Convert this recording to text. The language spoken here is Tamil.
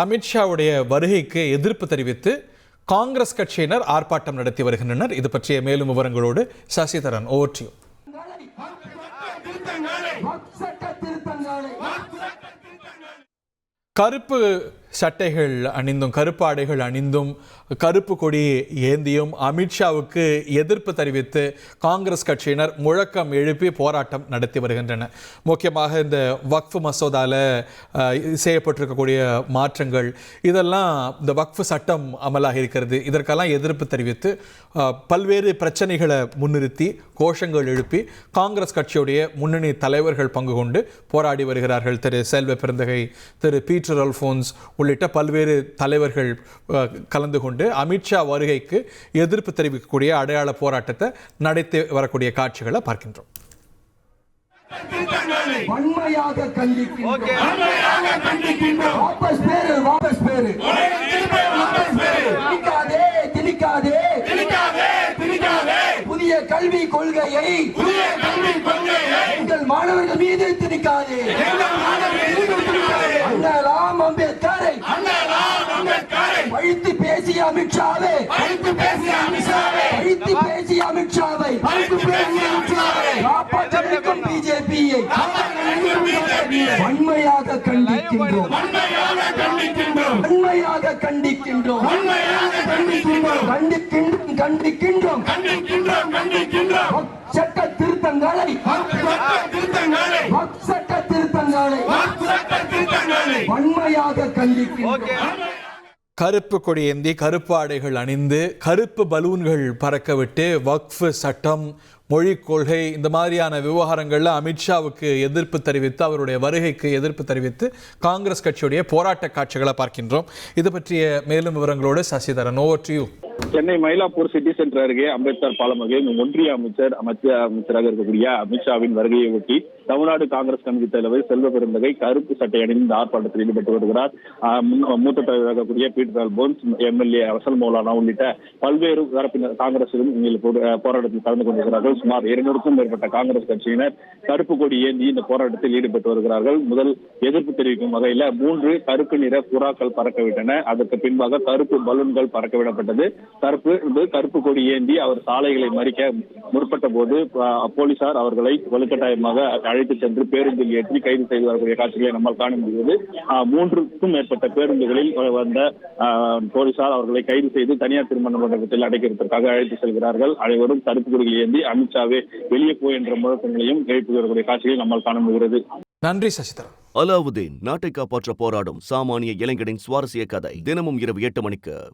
அமித்ஷாவுடைய வருகைக்கு எதிர்ப்பு தெரிவித்து காங்கிரஸ் கட்சியினர் ஆர்ப்பாட்டம் நடத்தி வருகின்றனர். இது பற்றிய மேலும் விவரங்களோடு சசிதரன். ஓவர்டியூ கருப்பு சட்டைகள் அணிந்தும் கருப்பாடைகள் அணிந்தும் கருப்பு கொடி ஏந்தியும் அமித்ஷாவுக்கு எதிர்ப்பு தெரிவித்து காங்கிரஸ் கட்சியினர் முழக்கம் எழுப்பி போராட்டம் நடத்தி வருகின்றனர். முக்கியமாக இந்த வக்ஃப் மசோதாவில் செய்யப்பட்டிருக்கக்கூடிய மாற்றங்கள் இதெல்லாம் இந்த வக்ஃப் சட்டம் அமலாக இருக்கிறது. இதற்கெல்லாம் எதிர்ப்பு தெரிவித்து பல்வேறு பிரச்சனைகளை முன்னிறுத்தி கோஷங்கள் எழுப்பி காங்கிரஸ் கட்சியுடைய முன்னணி தலைவர்கள் பங்கு கொண்டு போராடி வருகிறார்கள் திரு. செல்வ பெருந்தகை திரு. பீட்டர் அல்ஃபோன்ஸ் உள்ளிட்ட பல்வேறு தலைவர்கள் கலந்து கொண்டு அமித்ஷா வருகைக்கு எதிர்ப்பு தெரிவிக்கக்கூடிய அடையாள போராட்டத்தை நடத்தி வரக்கூடிய காட்சிகளை பார்க்கின்றோம். வன்மையாக கண்டிக்கின்றோம். வாபஸ் பேரு வாபஸ் பேரு. திணிக்காதே திணிக்காதே. புதிய கல்வி கொள்கையை எங்கள் மாணவர்கள் மீது திணிக்காதே. அம்பேத்கரை பழித்து பேசிய அமித்ஷாவை பழித்து பேசிய அமித்ஷாவை பழித்து பேசிய அமித்ஷாவை பழித்து பேசிய அமித்ஷாவை காப்பாற்றிருக்கும் பிஜேபியை வன்மையாக கண்டிக்கின்றோம். வன்மையாக கண்டிக்கின்றோம். கண்டிக்கின்றோம். கண்டிக்கின்றோம். சட்ட வன்மையாக கண்டிக்கின்றோம். கருப்பு கொடி ஏந்தி கருப்பு ஆடைகள் அணிந்து கருப்பு பலூன்கள் பறக்க விட்டு வக்ஃப் சட்டம் மொழி கொள்கை இந்த மாதிரியான விவகாரங்களில் அமித்ஷாவுக்கு எதிர்ப்பு தெரிவித்து அவருடைய வருகைக்கு எதிர்ப்பு தெரிவித்து காங்கிரஸ் கட்சியுடைய போராட்ட காட்சிகளை பார்க்கின்றோம். இது பற்றிய மேலும் விவரங்களோடு Sasidharan over to you Chennai Mylapore city centre அருகே அம்பேத்கர் பாலம் அருகே ஒன்றிய அமைச்சர் அமைச்சர் அமைச்சராக இருக்கக்கூடிய அமித்ஷாவின் வருகையை ஒட்டி தமிழ்நாடு காங்கிரஸ் கமிட்டி தலைவர் செல்வ பெருந்தகை கருப்பு சட்டை அணிந்து ஆர்ப்பாட்டத்தில் ஈடுபட்டு வருகிறார். மூத்த தலைவராக கூடிய பீட்டர் அல்போன்ஸ் எம்எல்ஏ அசல் மௌலானா உள்ளிட்ட பல்வேறு தரப்பினர் காங்கிரசிலும் போராட்டத்தில் கலந்து கொண்டிருக்கிறார்கள். சுமார் இருநூறுக்கும் மேற்பட்ட காங்கிரஸ் கட்சியினர் கருப்பு கொடி ஏந்தி இந்த போராட்டத்தில் ஈடுபட்டு வருகிறார்கள். முதல் எதிர்ப்பு தெரிவிக்கும் வகையில மூன்று கருப்பு நிற புறாக்கள் பறக்கவிட்டன. அதற்கு பின்பாக கருப்பு பலூன்கள் பறக்கவிடப்பட்டது. கருப்பு கருப்பு கொடி ஏந்தி அவர் சாலைகளை மறிக்க முற்பட்ட போது போலீசார் அவர்களை வலுக்கட்டாயமாக அழைத்து சென்று பேருந்தில் ஏற்றி கைது செய்து வரக்கூடிய காட்சிகளை நம்மால் காண முடிகிறது. மூன்றுக்கும் மேற்பட்ட பேருந்துகளில் வந்த போலீசார் அவர்களை கைது செய்து தனியார் திருமண மண்டபத்தில் அடைக்கிறதுக்காக அழைத்து செல்கிறார்கள். அனைவரும் தடுப்பு குறிகள் ஏந்தி அமித் அமித்ஷாவே வெளியே போய் என்ற முழக்கங்களையும் எழுப்பி வரக்கூடிய காட்சிகளை நம்மால் காண முடிகிறது. நன்றி சசிதரன். அலாவுதீன் நாட்டை காப்பாற்ற போராடும் சாமானிய இளைஞனின் சுவாரஸ்ய கதை தினமும் இரவு எட்டு மணிக்கு.